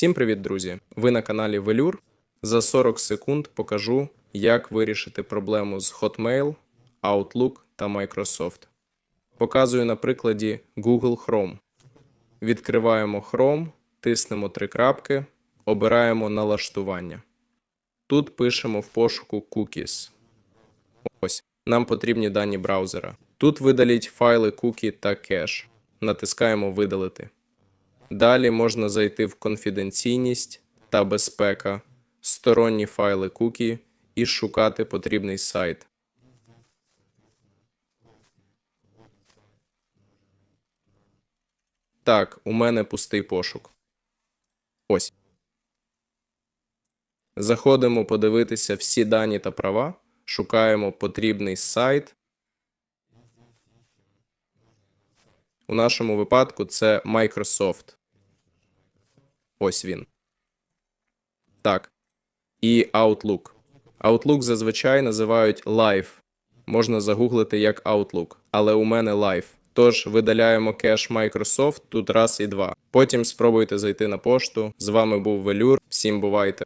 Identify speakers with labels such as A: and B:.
A: Всім привіт, друзі! Ви на каналі Velour. За 40 секунд покажу, як вирішити проблему з Hotmail, Outlook та Microsoft. Показую на прикладі Google Chrome. Відкриваємо Chrome, тиснемо три крапки, обираємо налаштування. Тут пишемо в пошуку Cookies. Ось, нам потрібні дані браузера. Тут видаліть файли кукі та кеш. Натискаємо Видалити. Далі можна зайти в конфіденційність та безпека, сторонні файли кукі і шукати потрібний сайт. Так, у мене пустий пошук. Ось. Заходимо подивитися всі дані та права, шукаємо потрібний сайт. У нашому випадку це Microsoft. Ось він. Так. І Outlook. Outlook зазвичай називають Live. Можна загуглити як Outlook, але у мене Live. Тож видаляємо кеш Microsoft тут раз і два. Потім спробуйте зайти на пошту. З вами був Велюр. Всім бувайте!